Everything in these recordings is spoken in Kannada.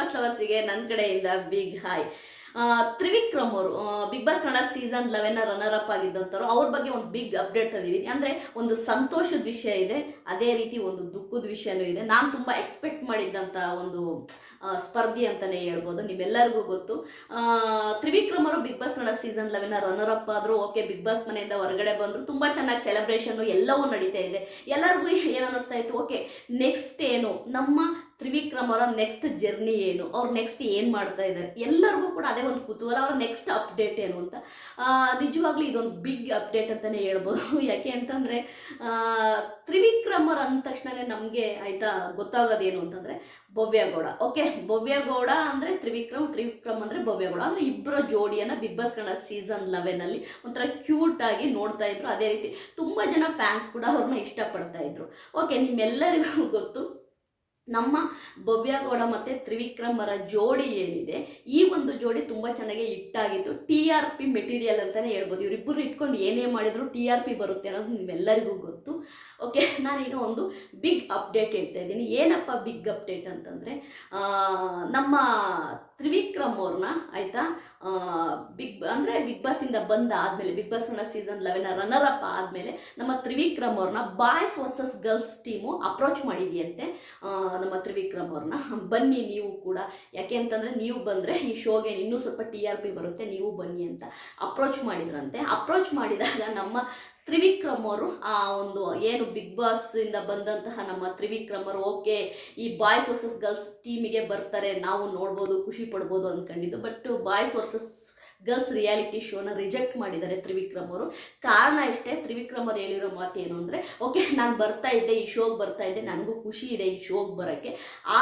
ಬಾಸ್ ಲವರ್ಸಿಗೆ ನನ್ನ ಕಡೆಯಿಂದ ಬಿಗ್ ಹಾಯ್ ತ್ರಿವಿಕ್ರಮ್ ಅವರು big boss Kannada season eleven runner up ಆಗಿದ್ದಂಥವ್ರು ಅವ್ರ ಬಗ್ಗೆ ಒಂದು ಬಿಗ್ ಅಪ್ಡೇಟ್ ತಂದಿದ್ದೀನಿ. ಅಂದರೆ ಒಂದು ಸಂತೋಷದ ವಿಷಯ ಇದೆ, ಅದೇ ರೀತಿ ಒಂದು ದುಃಖದ ವಿಷಯನೂ ಇದೆ. ನಾನು ತುಂಬ ಎಕ್ಸ್ಪೆಕ್ಟ್ ಮಾಡಿದ್ದಂಥ ಒಂದು ಸ್ಪರ್ಧೆ ಅಂತಲೇ ಹೇಳ್ಬೋದು, ನಿಮ್ಮೆಲ್ಲರಿಗೂ ಗೊತ್ತು. ತ್ರಿವಿಕ್ರಮ್ ಅವರು big boss Kannada season eleven runner up ಆದರೂ ಓಕೆ ಬಿಗ್ ಬಾಸ್ ಮನೆಯಿಂದ ಹೊರಗಡೆ ಬಂದರು, ತುಂಬ ಚೆನ್ನಾಗಿ ಸೆಲೆಬ್ರೇಷನ್ ಎಲ್ಲವೂ ನಡೀತಾ ಇದೆ. ಎಲ್ಲರಿಗೂ ಏನು ಅನ್ನಿಸ್ತಾ ಇತ್ತು? ಓಕೆ ನೆಕ್ಸ್ಟ್ ಏನು? ನಮ್ಮ ತ್ರಿವಿಕ್ರಮ್ ಅವರ ನೆಕ್ಸ್ಟ್ ಜರ್ನಿ ಏನು? ಅವ್ರು ನೆಕ್ಸ್ಟ್ ಏನು ಮಾಡ್ತಾ ಇದ್ದಾರೆ? ಎಲ್ಲರಿಗೂ ಕೂಡ ಅದೇ ಒಂದು ಕುತೂಹಲ, ಅವ್ರ ನೆಕ್ಸ್ಟ್ ಅಪ್ಡೇಟ್ ಏನು ಅಂತ. ನಿಜವಾಗ್ಲೂ ಇದೊಂದು ಬಿಗ್ ಅಪ್ಡೇಟ್ ಅಂತಲೇ ಹೇಳ್ಬೋದು. ಯಾಕೆ ಅಂತಂದರೆ ತ್ರಿವಿಕ್ರಮರ ಅಂದ ತಕ್ಷಣನೇ ನಮಗೆ ಆಯಿತಾ ಗೊತ್ತಾಗೋದೇನು ಅಂತಂದರೆ ಭವ್ಯಗೌಡ ಓಕೆ ಭವ್ಯಗೌಡ ಅಂದರೆ ತ್ರಿವಿಕ್ರಮ್ ತ್ರಿವಿಕ್ರಮ್ ಅಂದರೆ ಭವ್ಯಗೌಡ ಅಂದರೆ ಇಬ್ಬರ ಜೋಡಿಯನ್ನು ಬಿಗ್ ಬಾಸ್ ಕನ್ನಡ ಸೀಸನ್ ಲೆವೆನಲ್ಲಿ ಒಂಥರ ಕ್ಯೂಟ್ ಆಗಿ ನೋಡ್ತಾ ಇದ್ರು. ಅದೇ ರೀತಿ ತುಂಬ ಜನ ಫ್ಯಾನ್ಸ್ ಕೂಡ ಅವ್ರನ್ನ ಇಷ್ಟಪಡ್ತಾ ಇದ್ರು. ಓಕೆ ನಿಮ್ಮೆಲ್ಲರಿಗೂ ಗೊತ್ತು ನಮ್ಮ ಭವ್ಯಗೌಡ ಮತ್ತು ತ್ರಿವಿಕ್ರಮರ ಜೋಡಿ ಏನಿದೆ, ಈ ಒಂದು ಜೋಡಿ ತುಂಬ ಚೆನ್ನಾಗಿ ಹಿಟ್ಟಾಗಿತ್ತು. ಟಿ ಆರ್ ಪಿ ಮೆಟೀರಿಯಲ್ ಅಂತಲೇ ಹೇಳ್ಬೋದು. ಇವರಿಬ್ಬರು ಇಟ್ಕೊಂಡು ಏನೇ ಮಾಡಿದ್ರು ಟಿ ಆರ್ ಪಿ ಬರುತ್ತೆ ಅನ್ನೋದು ನಿಮ್ಮೆಲ್ಲರಿಗೂ ಗೊತ್ತು. ಓಕೆ ನಾನೀಗ ಒಂದು ಬಿಗ್ ಅಪ್ಡೇಟ್ ಹೇಳ್ತಾ ಇದ್ದೀನಿ. ಏನಪ್ಪ ಬಿಗ್ ಅಪ್ಡೇಟ್ ಅಂತಂದರೆ ನಮ್ಮ ತ್ರಿವಿಕ್ರಮ್ ಅವ್ರನ್ನ ಆಯಿತಾ ಬಿಗ್ ಅಂದರೆ ಬಿಗ್ ಬಾಸಿಂದ ಬಂದ ಆದಮೇಲೆ ಬಿಗ್ ಬಾಸ್ನ ಸೀಸನ್ ಲೆವೆನ್ ರನ್ನರ್ ಅಪ್ ಆದಮೇಲೆ ನಮ್ಮ ತ್ರಿವಿಕ್ರಮ್ ಅವ್ರನ್ನ boys versus girls team approach ಮಾಡಿದೆಯಂತೆ. ನಮ್ಮ ತ್ರಿವಿಕ್ರಮ್ ಅವ್ರನ್ನ. ಬನ್ನಿ ನೀವು ಕೂಡ. ಯಾಕೆ ಅಂತಂದರೆ ನೀವು ಬಂದರೆ ಈ ಶೋಗೆ ಇನ್ನೂ ಸ್ವಲ್ಪ ಟಿ ಆರ್ ಪಿ ಬರುತ್ತೆ, ನೀವು ಬನ್ನಿ ಅಂತ ಅಪ್ರೋಚ್ ಮಾಡಿದ್ರಂತೆ. ಅಪ್ರೋಚ್ ಮಾಡಿದಾಗ ನಮ್ಮ ತ್ರಿವಿಕ್ರಮ್ ಅವರು, ಆ ಒಂದು ಏನು ಬಿಗ್ ಬಾಸ್ ಇಂದ ಬಂದಂತಹ ನಮ್ಮ ತ್ರಿವಿಕ್ರಮ್ ಅವರು, ಓಕೆ, ಈ ಬಾಯ್ಸ್ ವರ್ಸಸ್ ಗರ್ಲ್ಸ್ ಟೀಮಿಗೆ ಬರ್ತಾರೆ, ನಾವು ನೋಡ್ಬೋದು, ಖುಷಿ ಪಡ್ಬೋದು ಅಂದ್ಕೊಂಡಿದ್ದು. But boys versus girls reality ಶೋನ reject ಮಾಡಿದ್ದಾರೆ ತ್ರಿವಿಕ್ರಮ್ ಅವರು. ಕಾರಣ ಇಷ್ಟೇ ತ್ರಿವಿಕ್ರಮ್ ಅವರು ಹೇಳಿರೋ ಮಾತು ಏನು ಅಂದರೆ ಓಕೆ ನಾನು ಬರ್ತಾ ಇದ್ದೆ, ಈ ಶೋಗೆ ಬರ್ತಾ ಇದ್ದೆ, ನನಗೂ ಖುಷಿ ಇದೆ ಈ ಶೋಗೆ ಬರೋಕ್ಕೆ.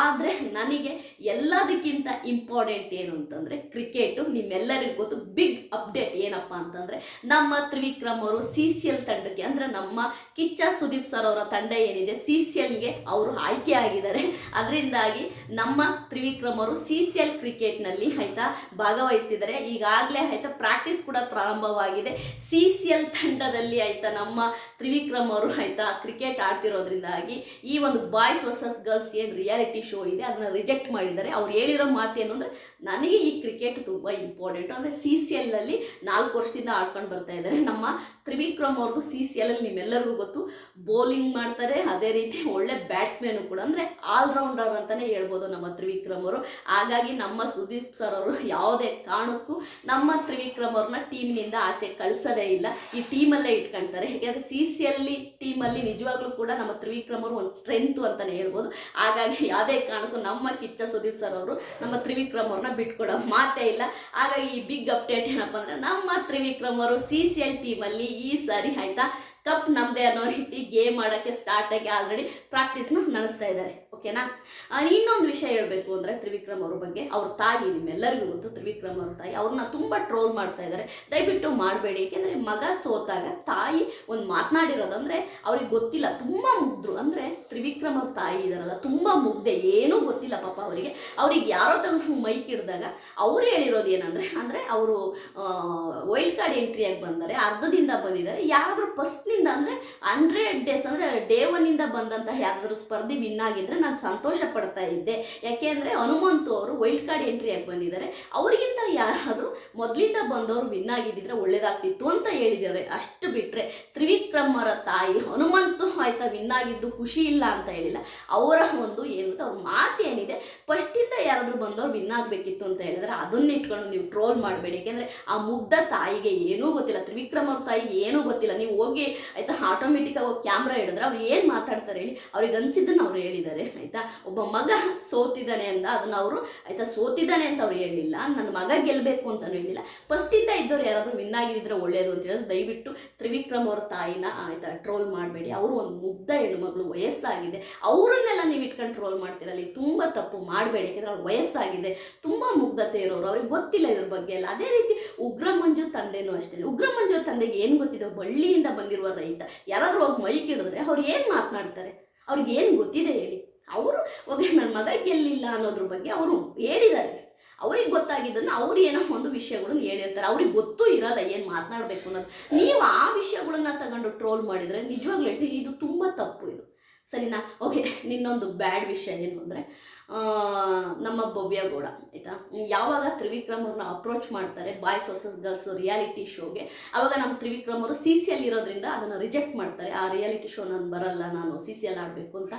ಆದರೆ ನನಗೆ ಎಲ್ಲದಕ್ಕಿಂತ ಇಂಪಾರ್ಟೆಂಟ್ ಏನು ಅಂತಂದರೆ ಕ್ರಿಕೆಟು ನಿಮ್ಮೆಲ್ಲರಿಗೂ ಗೊತ್ತು ಬಿಗ್ ಅಪ್ಡೇಟ್ ಏನಪ್ಪ ಅಂತಂದರೆ, ನಮ್ಮ ತ್ರಿವಿಕ್ರಮ್ ಅವರು ಸಿ ಸಿ ಎಲ್ ತಂಡಕ್ಕೆ, ಅಂದರೆ ನಮ್ಮ ಕಿಚ್ಚ ಸುದೀಪ್ ಸರ್ ಅವರ ತಂಡ ಏನಿದೆ ಸಿ ಸಿ ಎಲ್ಗೆ ಅವರು ಆಯ್ಕೆ ಆಗಿದ್ದಾರೆ. ಅದರಿಂದಾಗಿ ನಮ್ಮ ತ್ರಿವಿಕ್ರಮ್ ಅವರು ಸಿ ಸಿ ಎಲ್ ಕ್ರಿಕೆಟ್ನಲ್ಲಿ ಆಯಿತಾ ಭಾಗವಹಿಸ್ತಿದ್ದಾರೆ. ಈಗಾಗಲೇ ಆಯಿತಾ ಪ್ರಾಕ್ಟೀಸ್ ಕೂಡ ಪ್ರಾರಂಭವಾಗಿದೆ. ಸಿ ಸಿ ಎಲ್ ತಂಡದಲ್ಲಿ ಆಯಿತಾ, ನಮ್ಮ ತ್ರಿವಿಕ್ರಮ್ ಅವರು ಆಯಿತಾ ಕ್ರಿಕೆಟ್ ಆಡ್ತಿರೋದ್ರಿಂದಾಗಿ. ಈ ಒಂದು ಬಾಯ್ಸ್ ವರ್ಸಸ್ ಗರ್ಲ್ಸ್ ಏನು ರಿಯಾಲಿಟಿ ಶೋ ಇದೆ, ಅದನ್ನ ರಿಜೆಕ್ಟ್ ಮಾಡಿದ್ದಾರೆ. ಅವ್ರು ಹೇಳಿರೋ ಮಾತೇನು ಅಂದರೆ, ನನಗೆ ಈ ಕ್ರಿಕೆಟ್ ತುಂಬ ಇಂಪಾರ್ಟೆಂಟ್ ಅಂದರೆ ಸಿ ಸಿ ಎಲ್ನಲ್ಲಿ ನಾಲ್ಕು ವರ್ಷದಿಂದ ಆಡ್ಕೊಂಡು ಬರ್ತಾ ಇದ್ದಾರೆ. ನಮ್ಮ ತ್ರಿವಿಕ್ರಮ್ ಅವ್ರದ್ದು ಸಿ ಸಿ ಎಲ್ ನಿಮ್ಮೆಲ್ಲರಿಗೂ ಗೊತ್ತು. ಬೌಲಿಂಗ್ ಮಾಡ್ತಾರೆ, ಅದೇ ರೀತಿ ಒಳ್ಳೆ ಬ್ಯಾಟ್ಸ್ಮನ್ ಕೂಡ. ಅಂದರೆ ಆಲ್ರೌಂಡರ್ ಅಂತಲೇ ಹೇಳ್ಬೋದು ನಮ್ಮ ತ್ರಿವಿಕ್ರಮ್ ಅವರು. ಹಾಗಾಗಿ ನಮ್ಮ ಸುದೀಪ್ ಸರ್ ಅವರು ಯಾವುದೇ ಕಾರಣಕ್ಕೂ ನಮ್ಮ ತ್ರಿವಿಕ್ರಮ್ ಅವ್ರನ್ನ ಟೀಮ್ನಿಂದ ಆಚೆ ಕಳಿಸೋದೇ ಇಲ್ಲ. ಈ ಟೀಮಲ್ಲೇ ಇಟ್ಕೊಂತಾರೆ. ಯಾಕಂದರೆ ಸಿ ಸಿ ಎಲ್ಲಿ ಟೀಮಲ್ಲಿ ನಿಜವಾಗ್ಲೂ ಕೂಡ ನಮ್ಮ ತ್ರಿವಿಕ್ರಮ್ ಅವರು ಒಂದು ಸ್ಟ್ರೆಂತು ಅಂತಲೇ ಹೇಳ್ಬೋದು. ಹಾಗಾಗಿ ಯಾವುದೇ ಕಾರಣಕ್ಕೂ ನಮ್ಮ ಕಿಚ್ಚ ಸುದೀಪ್ ಸರ್ ಅವರು ನಮ್ಮ ತ್ರಿವಿಕ್ರಮ್ ಅವ್ರನ್ನ ಬಿಟ್ಕೊಡೋ ಮಾತೇ ಇಲ್ಲ. ಹಾಗಾಗಿ ಈ ಬಿಗ್ ಅಪ್ಡೇಟ್ ಏನಪ್ಪ ಅಂದ್ರೆ ನಮ್ಮ ತ್ರಿವಿಕ್ರಮ್ ಅವರು ಸಿ ಸಿ ಎಲ್ ಟೀಮಲ್ಲಿ ಈ ಸಾರಿ ಆಯಿತಾ? ಕಪ್ ನಮ್ಮದೇ ಅನ್ನೋ ರೀತಿ ಗೇಮ್ ಮಾಡೋಕ್ಕೆ ಸ್ಟಾರ್ಟ್ ಆಗಿ ಆಲ್ರೆಡಿ ಪ್ರಾಕ್ಟೀಸ್ನ ನಡೆಸ್ತಾ ಇದ್ದಾರೆ ಓಕೆನಾ ಇನ್ನೊಂದು ವಿಷಯ ಹೇಳಬೇಕು ಅಂದರೆ ತ್ರಿವಿಕ್ರಮ್ ಅವ್ರ ಬಗ್ಗೆ. ಅವ್ರ ತಾಯಿ ನಿಮ್ಮೆಲ್ಲರಿಗೂ ಗೊತ್ತು, ತ್ರಿವಿಕ್ರಮ್ ಅವ್ರ ತಾಯಿ. ಅವ್ರನ್ನ ತುಂಬ ಟ್ರೋಲ್ ಮಾಡ್ತಾ ಇದ್ದಾರೆ. ದಯವಿಟ್ಟು ಮಾಡಬೇಡಿ ಏಕೆಂದರೆ ಮಗ ಸೋತಾಗ ತಾಯಿ ಒಂದು ಮಾತನಾಡಿರೋದಂದರೆ ಅವ್ರಿಗೆ ಗೊತ್ತಿಲ್ಲ. ತುಂಬ ಮುಗ್ದ್ರು. ಅಂದರೆ ತ್ರಿವಿಕ್ರಮ್ ಅವ್ರ ತಾಯಿ ಇದಾರಲ್ಲ ತುಂಬ ಮುಗ್ಧೆ ಏನೂ ಗೊತ್ತಿಲ್ಲ ಪಾಪ ಅವರಿಗೆ. ಅವ್ರಿಗೆ ಯಾರೋ ತನಕ ಮೈಕ್ ಹಿಡಿದಾಗ ಅವ್ರು ಹೇಳಿರೋದು ಏನಂದರೆ, ಅಂದರೆ ಅವರು ವೈಲ್ಡ್ ಕಾರ್ಡ್ ಎಂಟ್ರಿಯಾಗಿ ಬಂದರೆ, ಅರ್ಧದಿಂದ ಬಂದಿದ್ದಾರೆ. ಯಾರಾದರೂ ಫಸ್ಟ್ನಿಂದ ಅಂದರೆ ಹಂಡ್ರೆಡ್ ಡೇಸ್ ಅಂದರೆ ಡೇ ಒನ್ನಿಂದ ಬಂದಂತಹ ಯಾರಾದರೂ ಸ್ಪರ್ಧಿ ವಿನ್ ಆಗಿದ್ರೆ ನಾನು ಸಂತೋಷ ಪಡ್ತಾ ಇದ್ದೆ. ಯಾಕೆ ಅಂದರೆ ಹನುಮಂತು ಅವರು ವೈಲ್ಡ್ ಕಾರ್ಡ್ ಎಂಟ್ರಿಯಾಗಿ ಬಂದಿದ್ದಾರೆ. ಅವರಿಗಿಂತ ಯಾರಾದರೂ ಮೊದಲಿಂದ ಬಂದವರು ವಿನ್ ಆಗಿದ್ದಿದ್ರೆ ಒಳ್ಳೇದಾಗ್ತಿತ್ತು ಅಂತ ಹೇಳಿದ್ದಾರೆ. ಅಷ್ಟು ಬಿಟ್ಟರೆ ತ್ರಿವಿಕ್ರಮರ ತಾಯಿ ಹನುಮಂತು ಆಯ್ತಾ ವಿನ್ ಆಗಿದ್ದು ಖುಷಿ ಇಲ್ಲ ಅಂತ ಹೇಳಿಲ್ಲ. ಅವರ ಒಂದು ಏನು ಅವ್ರ ಮಾತು ಏನಿದೆ? ಫಸ್ಟಿಂದ ಯಾರಾದರೂ ಬಂದವರು ವಿನ್ ಆಗಬೇಕಿತ್ತು ಅಂತ ಹೇಳಿದ್ರೆ ಅದನ್ನ ಇಟ್ಕೊಂಡು ನೀವು ಟ್ರೋಲ್ ಮಾಡಬೇಡಿ. ಯಾಕೆಂದರೆ ಆ ಮುಗ್ಧ ತಾಯಿಗೆ ಏನೂ ಗೊತ್ತಿಲ್ಲ. ತ್ರಿವಿಕ್ರಮ ತಾಯಿಗೆ ಏನೂ ಗೊತ್ತಿಲ್ಲ. ನೀವು ಹೋಗಿ ಆಯಿತಾ ಆಟೋಮೆಟಿಕ್ ಆಗಿ ಕ್ಯಾಮ್ರಾ ಹಿಡಿದ್ರೆ ಅವ್ರು ಏನು ಮಾತಾಡ್ತಾರೆ ಹೇಳಿ ಅವ್ರಿಗೆ ಅನಿಸಿದ್ದನ್ನು ಅವ್ರು ಹೇಳಿದ್ದಾರೆ. ಆಯಿತಾ ಒಬ್ಬ ಮಗ ಸೋತಿದ್ದಾನೆ ಅಂತ ಅದನ್ನು ಅವರು ಆಯಿತಾ ಸೋತಿದ್ದಾನೆ ಅಂತ ಅವ್ರು ಹೇಳಿಲ್ಲ ನನ್ನ ಮಗ ಗೆಲ್ಲಬೇಕು ಅಂತಲೂ ಹೇಳಿಲ್ಲ ಫಸ್ಟಿಂದ ಇದ್ದವ್ರು ಯಾರಾದರೂ ವಿನ್ ಆಗಿದ್ರೆ ಒಳ್ಳೆಯದು ಅಂತ ಹೇಳಿದ್ರೆ ದಯವಿಟ್ಟು ತ್ರಿವಿಕ್ರಮ್ ಅವ್ರ ತಾಯಿನ ಆಯಿತಾ ಟ್ರೋಲ್ ಮಾಡಬೇಡಿ. ಅವರು ಒಂದು ಮುಗ್ಧ ಹೆಣ್ಣುಮಗಳು, ವಯಸ್ಸಾಗಿದೆ. ಅವರನ್ನೆಲ್ಲ ನೀವು ಇಟ್ಕೊಂಡು ಟ್ರೋಲ್ ಮಾಡ್ತೀರಲ್ಲ ಅಲ್ಲಿ ತುಂಬ ತಪ್ಪು ಮಾಡಬೇಡಿ. ಯಾಕೆಂದರೆ ಅವ್ರ ವಯಸ್ಸಾಗಿದೆ. ತುಂಬ ಮುಗ್ಧತೆ ಇರೋರು. ಅವ್ರಿಗೆ ಗೊತ್ತಿಲ್ಲ ಇದ್ರ ಬಗ್ಗೆ ಎಲ್ಲ. ಅದೇ ರೀತಿ ಉಗ್ರ ಮಂಜು ತಂದೆನೂ ಅಷ್ಟೇ ಉಗ್ರ ಮಂಜು ಅವ್ರ ತಂದೆಗೆ ಏನು ಗೊತ್ತಿದೆ? ಬಳ್ಳಿಯಿಂದ ಬಂದಿರುವ ರೈತ. ಯಾರಾದರೂ ಹೋಗಿ ಮೈಕ್ ಹಿಡಿದ್ರೆ ಅವ್ರು ಏನು ಮಾತನಾಡ್ತಾರೆ? ಅವ್ರಿಗೆ ಏನು ಗೊತ್ತಿದೆ ಹೇಳಿ? ಅವರು ಹೋಗಿ ನನ್ನ ಮಗ ಗೆಲ್ಲಿಲ್ಲ ಅನ್ನೋದ್ರ ಬಗ್ಗೆ ಅವರು ಹೇಳಿದ್ದಾರೆ. ಅವ್ರಿಗೆ ಗೊತ್ತಾಗಿದ್ದನ್ನು ಅವ್ರು ಏನೋ ಒಂದು ವಿಷಯಗಳನ್ನ ಹೇಳಿರ್ತಾರೆ. ಅವ್ರಿಗೆ ಗೊತ್ತೂ ಇರಲ್ಲ ಏನು ಮಾತನಾಡಬೇಕು ಅನ್ನೋದು. ನೀವು ಆ ವಿಷಯಗಳನ್ನ ತಗೊಂಡು ಟ್ರೋಲ್ ಮಾಡಿದರೆ ನಿಜವಾಗ್ಲೂ ಇದು ತುಂಬ ತಪ್ಪು ಇದು. ಸರಿನಾ? ಓಕೆ ನಿನ್ನೊಂದು ಬ್ಯಾಡ್ ವಿಷಯ ಏನು ಅಂದರೆ ನಮ್ಮ ಭವ್ಯ ಗೌಡ, ಆಯಿತಾ? ಯಾವಾಗ ತ್ರಿವಿಕ್ರಮ್ ಅವ್ರನ್ನ ಅಪ್ರೋಚ್ ಮಾಡ್ತಾರೆ ಬಾಯ್ಸ್ ವರ್ಸಸ್ ಗರ್ಲ್ಸ್ ರಿಯಾಲಿಟಿ ಶೋಗೆ ಆವಾಗ ನಮ್ಮ ತ್ರಿವಿಕ್ರಮ್ ಅವರು ಸಿ ಸಿ ಎಲ್ ಇರೋದ್ರಿಂದ ಅದನ್ನು ರಿಜೆಕ್ಟ್ ಮಾಡ್ತಾರೆ. ಆ ರಿಯಾಲಿಟಿ ಶೋ ನಾನು ಬರಲ್ಲ, ನಾನು ಸಿ ಸಿ ಎಲ್ ಆಡಬೇಕು ಅಂತ.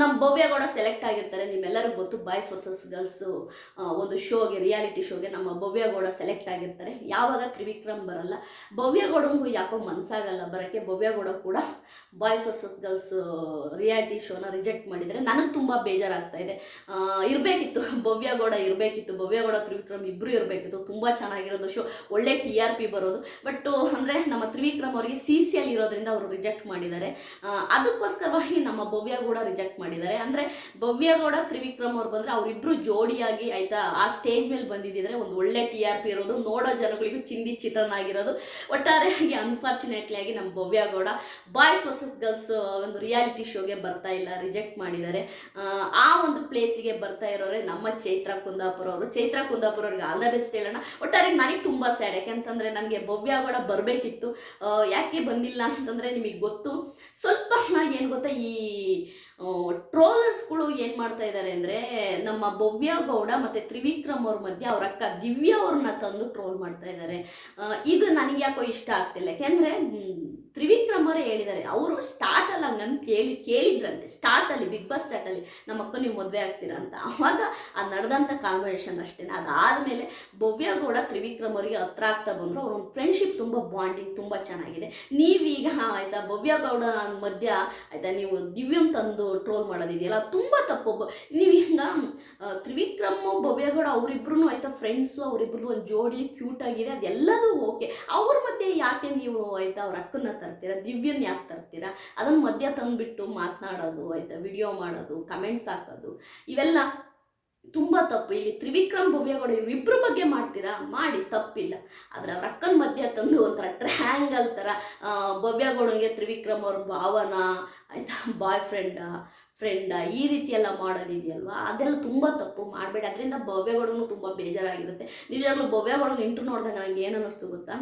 ನಮ್ಮ ಭವ್ಯ ಗೌಡ ಸೆಲೆಕ್ಟ್ ಆಗಿರ್ತಾರೆ. ನಿಮ್ಮೆಲ್ಲರಿಗೂ ಗೊತ್ತು ಬಾಯ್ಸ್ ವರ್ಸಸ್ ಗರ್ಲ್ಸು ಒಂದು ಶೋಗೆ ರಿಯಾಲಿಟಿ ಶೋಗೆ ನಮ್ಮ ಭವ್ಯ ಗೌಡ ಸೆಲೆಕ್ಟ್ ಆಗಿರ್ತಾರೆ. ಯಾವಾಗ ತ್ರಿವಿಕ್ರಮ್ ಬರಲ್ಲ, ಭವ್ಯ ಗೌಡಂಗೂ ಯಾಕೋ ಮನಸ್ಸಾಗಲ್ಲ ಬರೋಕ್ಕೆ, ಭವ್ಯ ಗೌಡ ಕೂಡ ಬಾಯ್ಸ್ ವರ್ಸಸ್ ಗರ್ಲ್ಸ್ ರಿಯಾಲಿಟಿ ಶೋನ ರಿಜೆಕ್ಟ್ ಮಾಡಿದರೆ ನನಗೆ ತುಂಬ ಬೇಜಾರಾಗ್ತಾ ಇದೆ. ಇರಬೇಕಿತ್ತು. ಭವ್ಯಗೌಡ ಇರಬೇಕಿತ್ತು. ಭವ್ಯಗೌಡ ತ್ರಿವಿಕ್ರಮ್ ಇಬ್ಬರು ಇರಬೇಕಿತ್ತು. ತುಂಬ ಚೆನ್ನಾಗಿರೋದು ಶೋ ಒಳ್ಳೆ ಟಿ ಆರ್ ಪಿ ಬರೋದು. ಬಟ್ ಅಂದರೆ ನಮ್ಮ ತ್ರಿವಿಕ್ರಮ್ ಅವರಿಗೆ ಸಿ ಸಿ ಅಲ್ಲಿ ಇರೋದ್ರಿಂದ ಅವರು ರಿಜೆಕ್ಟ್ ಮಾಡಿದ್ದಾರೆ. ಅದಕ್ಕೋಸ್ಕರವಾಗಿ ನಮ್ಮ ಭವ್ಯಗೌಡ ರಿಜೆಕ್ಟ್ ಮಾಡಿದ್ದಾರೆ. ಅಂದರೆ ಭವ್ಯಗೌಡ ತ್ರಿವಿಕ್ರಮ್ ಅವ್ರು ಬಂದರೆ ಅವರಿಬ್ಬರು ಜೋಡಿಯಾಗಿ ಆಯಿತಾ ಆ ಸ್ಟೇಜ್ ಮೇಲೆ ಬಂದಿದ್ದಿದ್ರೆ ಒಂದು ಒಳ್ಳೆ ಟಿ ಆರ್ ಪಿ ಇರೋದು. ನೋಡೋ ಜನಗಳಿಗೂ ಚಿಂದಿ ಚಿತ್ರನಾಗಿರೋದು. ಒಟ್ಟಾರೆಯಾಗಿ ಅನ್ಫಾರ್ಚುನೇಟ್ಲಿ ಆಗಿ ನಮ್ಮ ಭವ್ಯಗೌಡ ಬಾಯ್ಸ್ ವರ್ಸಸ್ ಗರ್ಲ್ಸ್ ಒಂದು ರಿಯಾಲಿಟಿ ಶೋಗೆ ಬರ್ತಾ ಇಲ್ಲ ರಿಜೆಕ್ಟ್ ಮಾಡಿದ್ದಾರೆ. ಆ, ಒಂದು ಒಂದು ಪ್ಲೇಸಿಗೆ ಬರ್ತಾ ಇರೋರೆ ನಮ್ಮ ಚೈತ್ರ ಕುಂದಾಪುರ ಅವರು. ಚೈತ್ರ ಕುಂದಾಪುರ ಅವ್ರಿಗೆ ಆಲ್ ದ ಬೆಸ್ಟ್ ಹೇಳೋಣ. ಒಟ್ಟಾರೆ ನನಗೆ ತುಂಬ ಸ್ಯಾಡ್ ಯಾಕೆಂತಂದರೆ ನನಗೆ ಭವ್ಯ ಗೌಡ ಬರಬೇಕಿತ್ತು. ಯಾಕೆ ಬಂದಿಲ್ಲ ಅಂತಂದರೆ ನಿಮಗೆ ಗೊತ್ತು. ಸ್ವಲ್ಪ ಏನು ಗೊತ್ತಾ, ಈ ಟ್ರೋಲರ್ಸ್ಗಳು ಏನು ಮಾಡ್ತಾ ಇದ್ದಾರೆ ಅಂದರೆ ನಮ್ಮ ಭವ್ಯ ಗೌಡ ಮತ್ತು ತ್ರಿವಿಕ್ರಮ್ ಅವ್ರ ಮಧ್ಯೆ ಅವ್ರ ಅಕ್ಕ ದಿವ್ಯ ಅವ್ರನ್ನ ತಂದು ಟ್ರೋಲ್ ಮಾಡ್ತಾ ಇದ್ದಾರೆ ಇದು ನನಗೆ ಯಾಕೋ ಇಷ್ಟ ಆಗ್ತಿಲ್ಲ. ಯಾಕೆಂದರೆ ತ್ರಿವಿಕ್ರಮ್ ಅವರೇ ಹೇಳಿದ್ದಾರೆ. ಅವರು ಸ್ಟಾರ್ಟಲ್ಲಿ ಹಂಗಂತ ಕೇಳಿ, ಕೇಳಿದ್ರಂತೆ. ಸ್ಟಾರ್ಟಲ್ಲಿ ಬಿಗ್ ಬಾಸ್ ಸ್ಟಾರ್ಟಲ್ಲಿ ನಮ್ಮ ಅಕ್ಕ ನೀವು ಮದುವೆ ಆಗ್ತೀರಾ? ಅಂತ. ಅವಾಗ ಅದು ನಡೆದಂಥ ಕಾನ್ವರ್ಸೇಷನ್ ಅಷ್ಟೇ. ಅದಾದಮೇಲೆ ಭವ್ಯ ಗೌಡ ತ್ರಿವಿಕ್ರಮ್ ಅವರಿಗೆ ಹತ್ರ ಆಗ್ತಾ ಬಂದರು. ಅವ್ರ ಒಂದು ಫ್ರೆಂಡ್ಶಿಪ್ ತುಂಬ ಬಾಂಡಿಂಗ್ ತುಂಬ ಚೆನ್ನಾಗಿದೆ. ನೀವೀಗ ಆಯಿತಾ, ಭವ್ಯ ಗೌಡ ಮಧ್ಯ, ಆಯಿತಾ, ನೀವು ದಿವ್ಯಂ ತಂದು ಟ್ರೋಲ್ ಮಾಡೋದಿದೆಯಲ್ಲ, ತುಂಬ ತಪ್ಪು ನೀವು ಹಿಂಗ ತ್ರಿವಿಕ್ರಮ್, ಭವ್ಯ ಗೌಡ ಅವರಿಬ್ರು ಆಯ್ತಾ ಫ್ರೆಂಡ್ಸು ಅವರಿಬ್ರದ್ದು ಒಂದು ಜೋಡಿ ಕ್ಯೂಟ್ ಆಗಿದೆ, ಅದೆಲ್ಲದೂ ಓಕೆ ಅವ್ರ ಮಧ್ಯೆ ಯಾಕೆ ನೀವು, ಆಯ್ತಾ, ಅವ್ರ ಅಕ್ಕನ್ನ ತರ್ತೀರಾ? ದಿವ್ಯನ್ ಯಾಕೆ ತರ್ತೀರಾ? ಅದನ್ನ ಮಧ್ಯ ತಂದುಬಿಟ್ಟು ಮಾತನಾಡೋದು ಆಯ್ತಾ? ವಿಡಿಯೋ ಮಾಡೋದು ಕಮೆಂಟ್ಸ್ ಹಾಕೋದು ಇವೆಲ್ಲ ತುಂಬ ತಪ್ಪು. ಇಲ್ಲಿ ತ್ರಿವಿಕ್ರಮ್ ಭವ್ಯಗೌಡ ಇವರಿಬ್ಬರ ಬಗ್ಗೆ ಮಾಡ್ತೀರಾ? ಮಾಡಿ ತಪ್ಪಿಲ್ಲ. ಆದರೆ ಅವ್ರ ಅಕ್ಕನ ಮಧ್ಯ ತಂದು ಒಂಥರ ಟ್ರ್ಯಾಂಗಲ್ ಥರ ಆ, ಭವ್ಯಗೌಡನಿಗೆ ತ್ರಿವಿಕ್ರಮ್ ಅವ್ರ ಭಾವನ ಆಯಿತಾ? ಬಾಯ್ ಫ್ರೆಂಡ ಫ್ರೆಂಡ ಈ ರೀತಿ ಎಲ್ಲ ಮಾಡೋದಿದೆಯಲ್ವಾ? ಅದೆಲ್ಲ ತುಂಬ ತಪ್ಪು, ಮಾಡಬೇಡಿ. ಅದರಿಂದ ಭವ್ಯಗಳು ತುಂಬ ಬೇಜಾರಾಗಿರುತ್ತೆ. ನಿಜವಾಗ್ಲೂ ಭವ್ಯಗಳು ಇಂಟ್ರು ನೋಡಿದಾಗ ನನಗೆ ಏನು ಅನ್ನಿಸ್ತು ಗೊತ್ತಾ?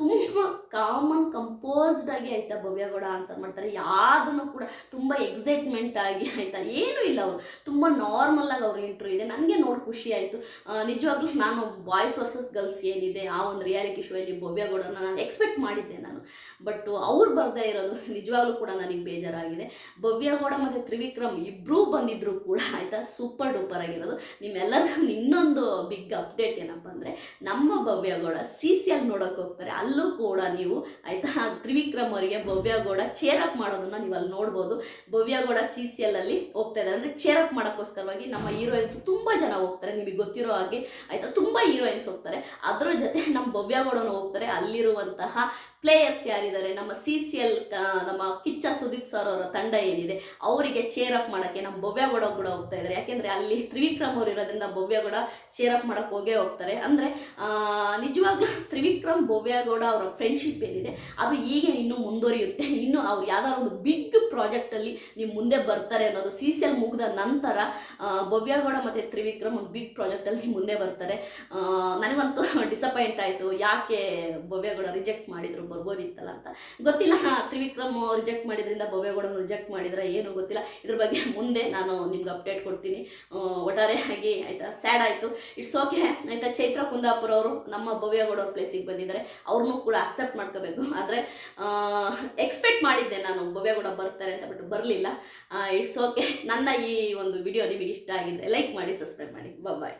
ತುಂಬ ಕಾಮನ್ ಕಂಪೋಸ್ಡ್ ಆಗಿ ಆಯಿತಾ ಭವ್ಯಗೌಡ ಆನ್ಸರ್ ಮಾಡ್ತಾರೆ. ಯಾವುದನ್ನು ಕೂಡ ತುಂಬ ಎಕ್ಸೈಟ್ಮೆಂಟ್ ಆಗಿ ಆಯಿತಾ? ಏನೂ ಇಲ್ಲ ಅವರು. ತುಂಬ ನಾರ್ಮಲ್ ಆಗಿ ಅವ್ರ ಇಂಟ್ರು ಇದೆ. ನನಗೆ ನೋಡಿ ಖುಷಿ ಆಯಿತು. ನಿಜವಾಗ್ಲೂ ನಾನು ಬಾಯ್ಸ್ ವರ್ಸಸ್ ಗರ್ಲ್ಸ್ ಏನಿದೆ, ಆ ಒಂದು ರಿಯಾಲಿಟಿ ಶೋ ಅಲ್ಲಿ ಭವ್ಯಗೌಡನ ನಾನು ಎಕ್ಸ್ಪೆಕ್ಟ್ ಮಾಡಿದ್ದೆ ನಾನು. ಬಟ್ ಅವ್ರು ಬರ್ದೇ ಇರೋದು ನಿಜವಾಗ್ಲೂ ಕೂಡ ನನಗೆ ಬೇಜಾರಾಗಿದೆ. ಭವ್ಯಗೌಡ ಮತ್ತು ತ್ರಿವಿಕ್ರಮ್ ಇಬ್ಬರೂ ಬಂದಿದ್ರು ಕೂಡ ಆಯಿತಾ? ಸೂಪರ್ ಡೂಪರ್ ಆಗಿರೋದು. ನಿಮ್ಮೆಲ್ಲರಿಗೂ ಇನ್ನೊಂದು ಬಿಗ್ ಅಪ್ಡೇಟ್ ಏನಪ್ಪ ಅಂದರೆ, ನಮ್ಮ ಭವ್ಯಗೌಡ ಸಿ ಸಿ ಎಲ್ ನೋಡೋಕೆ ಹೋಗ್ತಾರೆ. ಅಲ್ಲೂ ಕೂಡ ನೀವು ಆಯಿತಾ? ತ್ರಿವಿಕ್ರಮ್ ಅವರಿಗೆ ಭವ್ಯಗೌಡ ಚೇರ್ ಅಪ್ ಮಾಡೋದನ್ನ ನೀವು ಅಲ್ಲಿ ನೋಡ್ಬೋದು. ಭವ್ಯಗೌಡ ಸಿ ಸಿ ಎಲ್ ಅಲ್ಲಿ ಹೋಗ್ತಾ ಇದ್ದಾರೆ. ಅಂದರೆ ಚೇರ್ ಅಪ್ ಮಾಡೋಕ್ಕೋಸ್ಕರವಾಗಿ ನಮ್ಮ ಹೀರೋಯಿನ್ಸ್ ತುಂಬ ಜನ ಹೋಗ್ತಾರೆ. ನಿಮಗೆ ಗೊತ್ತಿರೋ ಹಾಗೆ ಆಯಿತಾ? ತುಂಬ ಹೀರೋಯಿನ್ಸ್ ಹೋಗ್ತಾರೆ. ಅದರ ಜೊತೆ ನಮ್ಮ ಭವ್ಯಗೌಡನು ಹೋಗ್ತಾರೆ. ಅಲ್ಲಿರುವಂತಹ ಪ್ಲೇಯರ್ಸ್ ಯಾರಿದ್ದಾರೆ? ನಮ್ಮ ಸಿ ಸಿ ಎಲ್ ನಮ್ಮ ಕಿಚ್ಚ ಸುದೀಪ್ ಸರ್ ಅವರ ತಂಡ ಏನಿದೆ? ಅವರಿಗೆ ಚೇರ್ ಅಪ್ ಮಾಡೋಕ್ಕೆ ನಮ್ಮ ಭವ್ಯಗೌಡ ಕೂಡ ಹೋಗ್ತಾ ಇದ್ದಾರೆ. ಯಾಕೆಂದರೆ ಅಲ್ಲಿ ತ್ರಿವಿಕ್ರಮ್ ಅವರು ಇರೋದ್ರಿಂದ ಭವ್ಯಗೌಡ ಚೇರ್ ಅಪ್ ಮಾಡೋಕ್ಕೆ ಹೋಗೇ ಹೋಗ್ತಾರೆ. ಅಂದರೆ ನಿಜವಾಗ್ಲೂ ತ್ರಿವಿಕ್ರಮ್ ಭವ್ಯಗೌಡ ಅವರ ಫ್ರೆಂಡ್ಶಿಪ್ ಏನಿದೆ, ಅದು ಈಗ ಇನ್ನೂ ಮುಂದುವರಿಯುತ್ತೆ. ಇನ್ನೂ ಅವ್ರು ಯಾವ್ದಾದ್ರು ಒಂದು ಬಿಗ್ ಪ್ರಾಜೆಕ್ಟಲ್ಲಿ ನೀವು ಮುಂದೆ ಬರ್ತಾರೆ ಅನ್ನೋದು ಸಿ ಸಿ ಎಲ್ ಮುಗಿದ ನಂತರ ಭವ್ಯಗೌಡ ಮತ್ತು ತ್ರಿವಿಕ್ರಮ್ ಒಂದು ಬಿಗ್ ಪ್ರಾಜೆಕ್ಟಲ್ಲಿ ಮುಂದೆ ಬರ್ತಾರೆ. ನನಗಂತೂ ಡಿಸಪಾಯಿಂಟ್ ಆಯಿತು. ಯಾಕೆ ಭವ್ಯಗೌಡ ರಿಜೆಕ್ಟ್ ಮಾಡಿದ್ರು? ಬರ್ಬೋದಿತ್ತಲ್ಲ ಅಂತ. ಗೊತ್ತಿಲ್ಲ ತ್ರಿವಿಕ್ರಮ್ ರಿಜೆಕ್ಟ್ ಮಾಡಿದ್ರಿಂದ ಭವ್ಯಗೌಡ ರಿಜೆಕ್ಟ್ ಮಾಡಿದ್ರೆ ಏನು ಗೊತ್ತಿಲ್ಲ. ಇದ್ರ ಬಗ್ಗೆ ಮುಂದೆ ನಾನು ನಿಮ್ಗೆ ಅಪ್ಡೇಟ್ ಕೊಡ್ತೀನಿ. ಒಟ್ಟಾರೆ ಒಟ್ಟಾರೆಯಾಗಿ ಆಯಿತಾ? ಸ್ಯಾಡ್ ಆಯಿತು. ಇಟ್ಸ್ ಓಕೆ ಆಯಿತಾ? ಚೈತ್ರ ಕುಂದಾಪುರ ಅವರು ನಮ್ಮ ಭವ್ಯಗೌಡ ಅವ್ರ ಪ್ಲೇಸಿಗೆ ಬಂದಿದ್ದಾರೆ. ಅವ್ರನ್ನೂ ಕೂಡ ಅಕ್ಸೆಪ್ಟ್ ಮಾಡ್ಕೋಬೇಕು. ಆದರೆ ಎಕ್ಸ್ಪೆಕ್ಟ್ ಮಾಡಿದ್ದೆ ನಾನು ಭವ್ಯಗೌಡ ಬರ್ತಾರೆ ಅಂತ ಬಿಟ್ಟು ಬರಲಿಲ್ಲ. ಇಟ್ಸ್ ಓಕೆ ನನ್ನ ಈ ಒಂದು ವಿಡಿಯೋ ನಿಮಗೆ ಇಷ್ಟ ಆಗಿದ್ರೆ ಲೈಕ್ ಮಾಡಿ ಸಬ್ಸ್ಕ್ರೈಬ್ ಮಾಡಿ. ಬಾಯ್